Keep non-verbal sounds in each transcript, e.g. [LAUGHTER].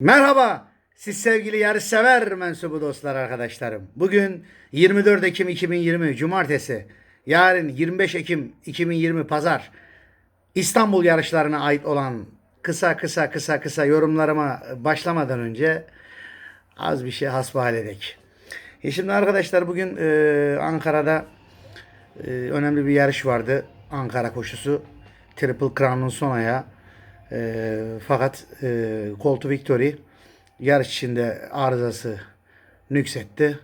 Merhaba siz sevgili yarışsever mensubu dostlar arkadaşlarım. Bugün 24 Ekim 2020 Cumartesi. Yarın 25 Ekim 2020 Pazar. İstanbul yarışlarına ait olan kısa kısa kısa kısa yorumlarıma başlamadan önce az bir şey hasbihal edek. E şimdi arkadaşlar bugün e, Ankara'da e, önemli bir yarış vardı. Ankara koşusu. Triple Crown'un son ayağı. E, fakat e, Colt Victory yarış içinde arızası nüksetti.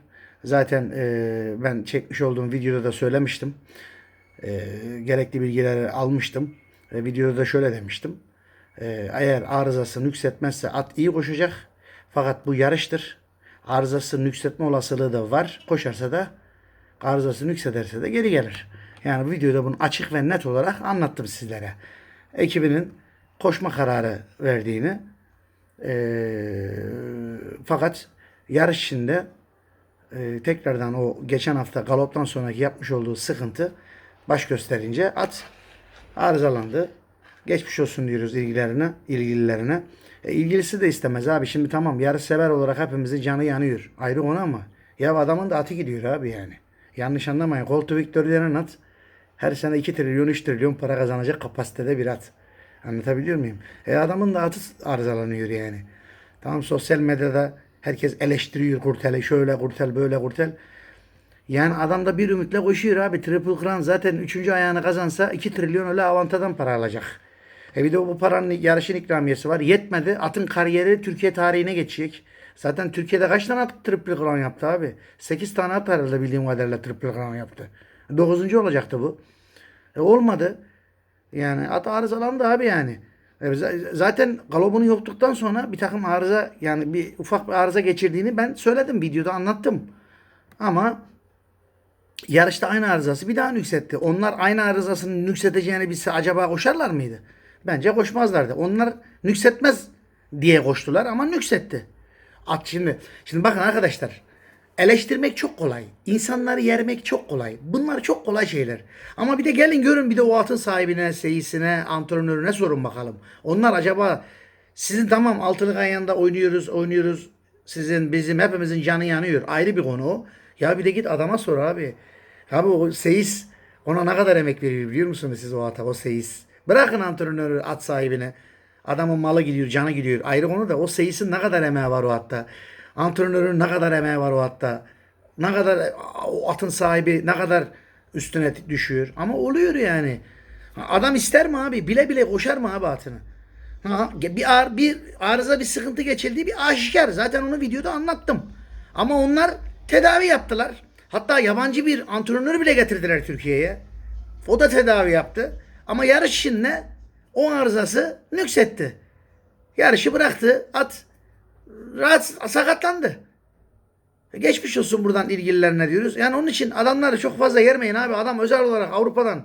Zaten e, ben çekmiş olduğum videoda da söylemiştim. E, gerekli bilgileri almıştım. E, videoda da şöyle demiştim. E, eğer arızası nüksetmezse at iyi koşacak. Fakat bu yarıştır. Arızası nüksetme olasılığı da var. Koşarsa da arızası nüksederse de geri gelir. Yani videoda bunu açık ve net olarak anlattım sizlere. Ekibinin koşma kararı verdiğini eee, fakat yarış içinde eee, tekrardan o geçen hafta galoptan sonraki yapmış olduğu sıkıntı baş gösterince at arızalandı. Geçmiş olsun diyoruz ilgilerine, ilgililerine. E, ilgilisi de istemez abi. Şimdi tamam yarış sever olarak hepimizin canı yanıyor. Ayrı konu ama. Ya adamın da atı gidiyor abi yani. Yanlış anlamayın. Colto Victory denen at her sene 2 trilyon 3 trilyon para kazanacak kapasitede bir at. Anlatabiliyor muyum? E adamın da atı arızalanıyor yani. Tamam sosyal medyada herkes eleştiriyor kurteli şöyle kurtel böyle kurtel. Yani adam da bir ümitle koşuyor abi. Triple Crown zaten 3. ayağını kazansa 2 trilyon öyle avantadan para alacak. E bir de bu paranın yarışın ikramiyesi var. Yetmedi. Atın kariyeri Türkiye tarihine geçecek. Zaten Türkiye'de kaç tane at Triple Crown yaptı abi? 8 tane at herhalde bildiğim kadarıyla Triple Crown yaptı. 9. olacaktı bu. E olmadı. Yani at arızalandı abi yani. E Zaten galobunu yoktuktan sonra bir takım arıza yani bir ufak bir arıza geçirdiğini ben söyledim videoda anlattım. Ama yarışta aynı arızası bir daha nüksetti. Onlar aynı arızasını nükseteceğini bilse acaba koşarlar mıydı? Bence koşmazlardı. Onlar nüksetmez diye koştular ama nüksetti. At şimdi. Şimdi bakın arkadaşlar. Eleştirmek çok kolay. İnsanları yermek çok kolay. Bunlar çok kolay şeyler. Ama bir de gelin görün bir de o atın sahibine, seyisine, antrenörüne sorun bakalım. Onlar acaba sizin tamam altılık ayağında oynuyoruz, oynuyoruz. Sizin, bizim, hepimizin canı yanıyor. Ayrı bir konu o. Ya bir de git adama sor abi. Abi o seyis ona ne kadar emek veriyor biliyor musunuz siz o ata, o seyis. Bırakın antrenörü at sahibine. Adamın malı gidiyor, canı gidiyor. Ayrı konu da o seyisin ne kadar emeği var o atta. Antrenörün ne kadar emeği var o atta. Ne kadar o atın sahibi ne kadar üstüne düşüyor. Ama oluyor yani. Adam ister mi abi? Bile bile koşar mı abi atını? Ha, bir, ar, bir arıza bir sıkıntı geçildiği bir aşikar. Zaten onu videoda anlattım. Ama onlar tedavi yaptılar. Hatta yabancı bir antrenör bile getirdiler Türkiye'ye. O da tedavi yaptı. Ama yarış içinde o arızası nüksetti. Yarışı bıraktı. At rahat sakatlandı. E, Geçmiş olsun buradan ilgililerine diyoruz. Yani onun için adamları çok fazla yermeyin abi. Adam özel olarak Avrupa'dan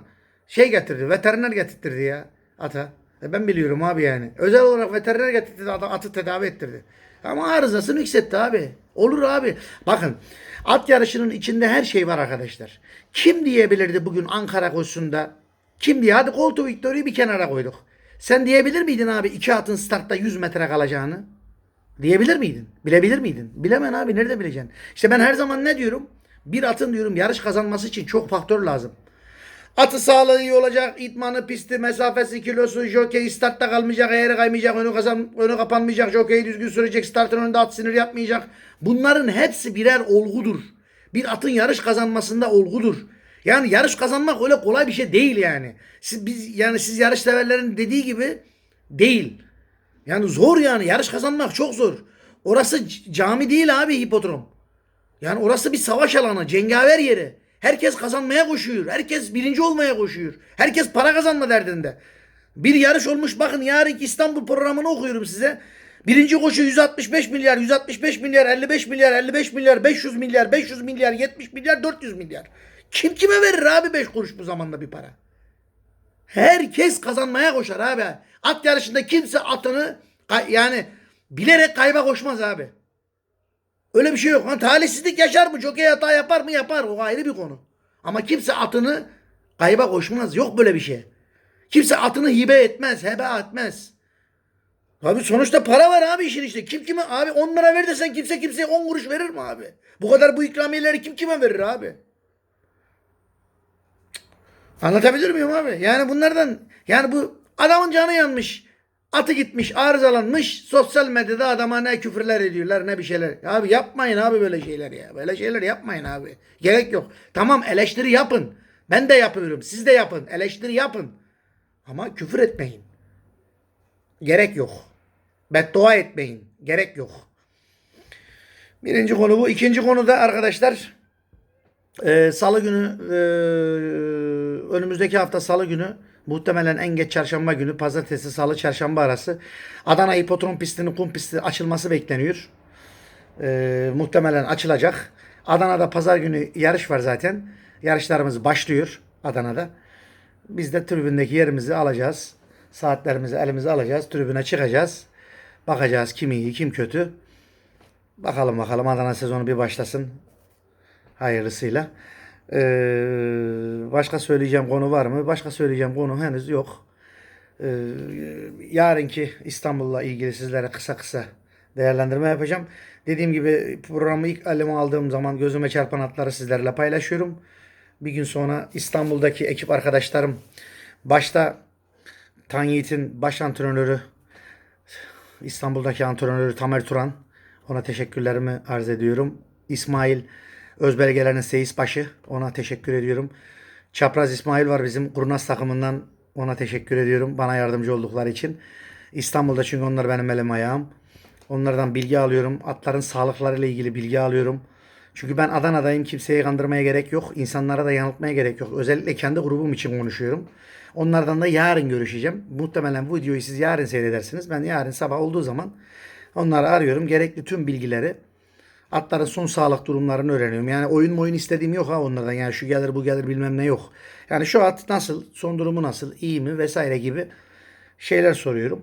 şey getirdi. Veteriner getirtirdi ya ata. E ben biliyorum abi yani. Özel olarak veteriner getirdi adam atı tedavi ettirdi. Ama arızasını yükseltti abi. Olur abi. Bakın at yarışının içinde her şey var arkadaşlar. Kim diyebilirdi bugün Ankara koşusunda? Kim diye? Hadi Colto Victory'yi bir kenara koyduk. Sen diyebilir miydin abi iki atın startta 100 metre kalacağını? Diyebilir miydin? Bilebilir miydin? Bilemen abi nerede bileceksin? İşte ben her zaman ne diyorum? Bir atın diyorum yarış kazanması için çok faktör lazım. Atı sağlığı iyi olacak, itmanı, pisti, mesafesi, kilosu, jockey startta kalmayacak, eğri kaymayacak, önü, kazan, önü kapanmayacak, jockey düzgün sürecek, startın önünde at sinir yapmayacak. Bunların hepsi birer olgudur. Bir atın yarış kazanmasında olgudur. Yani yarış kazanmak öyle kolay bir şey değil yani. Siz, biz, yani siz yarış severlerin dediği gibi değil. Yani zor yani yarış kazanmak çok zor. Orası cami değil abi hipodrom. Yani orası bir savaş alanı, cengaver yeri. Herkes kazanmaya koşuyor. Herkes birinci olmaya koşuyor. Herkes para kazanma derdinde. Bir yarış olmuş bakın yarınki İstanbul programını okuyorum size. Birinci koşu 165 milyar, 165 milyar, 55 milyar, 55 milyar, 500 milyar, 500 milyar, 70 milyar, 400 milyar. Kim kime verir abi 5 kuruş bu zamanda bir para? Herkes kazanmaya koşar abi. At yarışında kimse atını yani bilerek kayba koşmaz abi. Öyle bir şey yok. Ha, talihsizlik yaşar mı? Jockey hata yapar mı? Yapar. O ayrı bir konu. Ama kimse atını kayba koşmaz. Yok böyle bir şey. Kimse atını hibe etmez, hebe etmez. Abi sonuçta para var abi işin işte. Kim kime abi 10 lira ver desen kimse kimseye 10 kuruş verir mi abi? Bu kadar bu ikramiyeleri kim kime verir abi? Anlatabilir miyim abi? Yani bunlardan yani bu adamın canı yanmış. Atı gitmiş, arızalanmış. Sosyal medyada adama ne küfürler ediyorlar ne bir şeyler. Abi yapmayın abi böyle şeyler ya. Böyle şeyler yapmayın abi. Gerek yok. Tamam eleştiri yapın. Ben de yapıyorum. Siz de yapın. Eleştiri yapın. Ama küfür etmeyin. Gerek yok. Beddua etmeyin. Gerek yok. Birinci konu bu. İkinci konu da arkadaşlar e, salı günü e, önümüzdeki hafta salı günü muhtemelen en geç çarşamba günü pazartesi salı çarşamba arası Adana hipodrom pistinin kum pisti açılması bekleniyor. E, muhtemelen açılacak. Adana'da pazar günü yarış var zaten. Yarışlarımız başlıyor Adana'da. Biz de tribündeki yerimizi alacağız. Saatlerimizi elimize alacağız. Tribüne çıkacağız. Bakacağız kim iyi kim kötü. Bakalım bakalım Adana sezonu bir başlasın. Hayırlısıyla. Ee, başka söyleyeceğim konu var mı? Başka söyleyeceğim konu henüz yok. Ee, yarınki İstanbul'la ilgili sizlere kısa kısa değerlendirme yapacağım. Dediğim gibi programı ilk elime aldığım zaman gözüme çarpan hatları sizlerle paylaşıyorum. Bir gün sonra İstanbul'daki ekip arkadaşlarım başta Tan Yiğit'in baş antrenörü İstanbul'daki antrenörü Tamer Turan. Ona teşekkürlerimi arz ediyorum. İsmail Özbelgeler'in seyis başı. Ona teşekkür ediyorum. Çapraz İsmail var bizim kurnaz takımından. Ona teşekkür ediyorum. Bana yardımcı oldukları için. İstanbul'da çünkü onlar benim elim ayağım. Onlardan bilgi alıyorum. Atların sağlıklarıyla ilgili bilgi alıyorum. Çünkü ben Adana'dayım. Kimseyi kandırmaya gerek yok. İnsanlara da yanıltmaya gerek yok. Özellikle kendi grubum için konuşuyorum. Onlardan da yarın görüşeceğim. Muhtemelen bu videoyu siz yarın seyredersiniz. Ben yarın sabah olduğu zaman onları arıyorum. Gerekli tüm bilgileri atların son sağlık durumlarını öğreniyorum. Yani oyun oyun istediğim yok ha onlardan. Yani şu gelir bu gelir bilmem ne yok. Yani şu at nasıl, son durumu nasıl, iyi mi vesaire gibi şeyler soruyorum.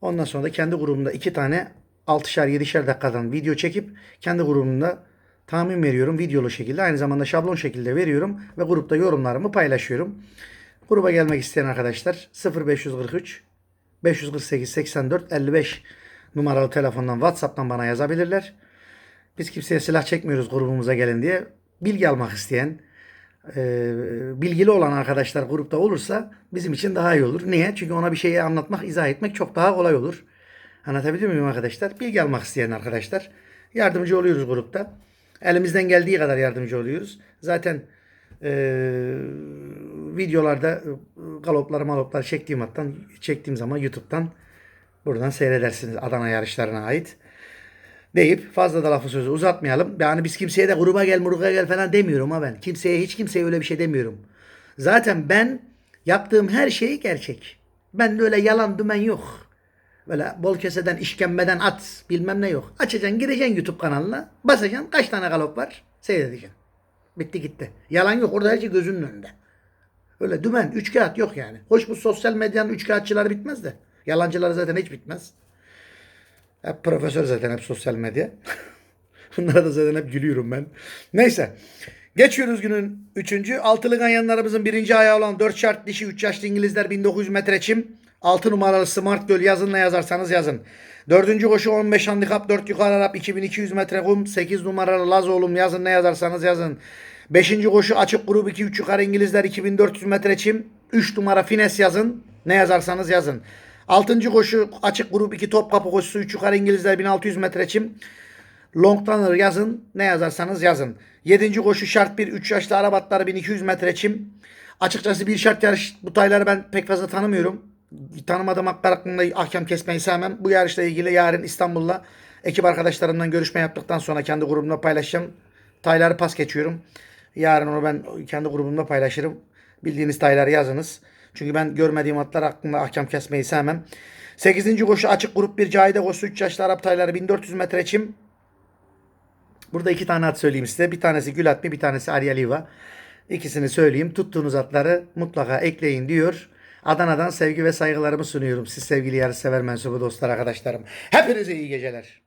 Ondan sonra da kendi grubumda iki tane 6'şer 7'şer dakikadan video çekip kendi grubumda tahmin veriyorum videolu şekilde. Aynı zamanda şablon şekilde veriyorum ve grupta yorumlarımı paylaşıyorum. Gruba gelmek isteyen arkadaşlar 0543 548 84 55 numaralı telefondan WhatsApp'tan bana yazabilirler. Biz kimseye silah çekmiyoruz grubumuza gelin diye. Bilgi almak isteyen, e, bilgili olan arkadaşlar grupta olursa bizim için daha iyi olur. Niye? Çünkü ona bir şeyi anlatmak, izah etmek çok daha kolay olur. Anlatabiliyor muyum arkadaşlar? Bilgi almak isteyen arkadaşlar. Yardımcı oluyoruz grupta. Elimizden geldiği kadar yardımcı oluyoruz. Zaten e, videolarda e, galopları maloplar çektiğim hattan çektiğim zaman YouTube'dan buradan seyredersiniz Adana yarışlarına ait deyip fazla da lafı sözü uzatmayalım. Yani biz kimseye de gruba gel muruga gel falan demiyorum ha ben. Kimseye hiç kimseye öyle bir şey demiyorum. Zaten ben yaptığım her şey gerçek. Ben öyle yalan dümen yok. Böyle bol keseden işkembeden at bilmem ne yok. Açacaksın gireceksin YouTube kanalına. Basacaksın kaç tane galop var seyredeceksin. Bitti gitti. Yalan yok orada her şey gözünün önünde. Öyle dümen, üç kağıt yok yani. Hoş bu sosyal medyanın üç kağıtçıları bitmez de. Yalancıları zaten hiç bitmez. Hep profesör zaten hep sosyal medya. [LAUGHS] Bunlara da zaten hep gülüyorum ben. Neyse. Geçiyoruz günün üçüncü. Altılı ganyanlarımızın birinci ayağı olan 4 şart dişi 3 yaşlı İngilizler 1900 metre çim. 6 numaralı Smart Göl yazın ne yazarsanız yazın. Dördüncü koşu 15 handikap 4 yukarı Arap 2200 metre kum. 8 numaralı Laz oğlum yazın ne yazarsanız yazın. Beşinci koşu açık grup 2 3 yukarı İngilizler 2400 metre çim. 3 numara Fines yazın. Ne yazarsanız yazın. Altıncı koşu açık grup 2 top kapı koşusu 3 yukarı İngilizler 1600 metre çim. Long Runner yazın. Ne yazarsanız yazın. Yedinci koşu şart 1 3 yaşlı Arabatları 1200 metre çim. Açıkçası bir şart yarış bu tayları ben pek fazla tanımıyorum. Tanımadığım haklar hakkında ahkam kesmeyi sevmem. Bu yarışla ilgili yarın İstanbul'la ekip arkadaşlarımdan görüşme yaptıktan sonra kendi grubumda paylaşacağım. Tayları pas geçiyorum. Yarın onu ben kendi grubumda paylaşırım. Bildiğiniz tayları yazınız. Çünkü ben görmediğim atlar hakkında ahkam kesmeyi sevmem. 8. koşu açık grup 1 Cahide koşusu 3 yaşlı Arap tayları 1400 metre çim. Burada iki tane at söyleyeyim size. Bir tanesi Gülatmi, bir tanesi Aryaliva. İkisini söyleyeyim. Tuttuğunuz atları mutlaka ekleyin diyor. Adana'dan sevgi ve saygılarımı sunuyorum. Siz sevgili yarışsever mensubu dostlar arkadaşlarım. Hepinize iyi geceler.